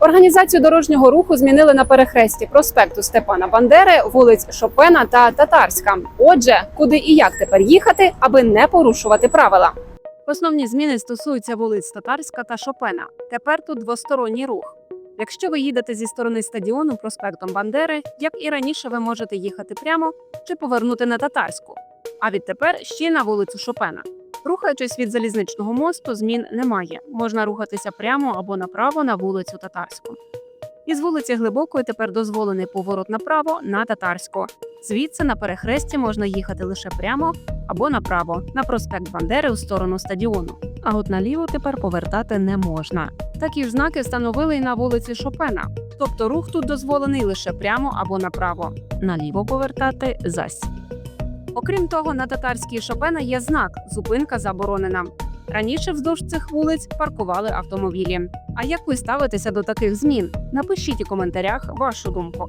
Організацію дорожнього руху змінили на перехресті проспекту Степана Бандери, вулиць Шопена та Татарська. Отже, куди і як тепер їхати, аби не порушувати правила. Основні зміни стосуються вулиць Татарська та Шопена. Тепер тут двосторонній рух. Якщо ви їдете зі сторони стадіону проспектом Бандери, як і раніше, ви можете їхати прямо чи повернути на татарську. А відтепер ще на вулицю Шопена. Рухаючись від залізничного мосту, змін немає. Можна рухатися прямо або направо на вулицю Татарську. Із вулиці Глибокої тепер дозволений поворот направо на татарську. Звідси на перехресті можна їхати лише прямо або направо на проспект Бандери у сторону стадіону. А от наліво тепер повертати не можна. Такі ж знаки встановили й на вулиці Шопена. Тобто рух тут дозволений лише прямо або направо. Наліво повертати зась. Окрім того, на татарській Шопена є знак Зупинка заборонена. Раніше вздовж цих вулиць паркували автомобілі. А як ви ставитеся до таких змін? Напишіть у коментарях вашу думку.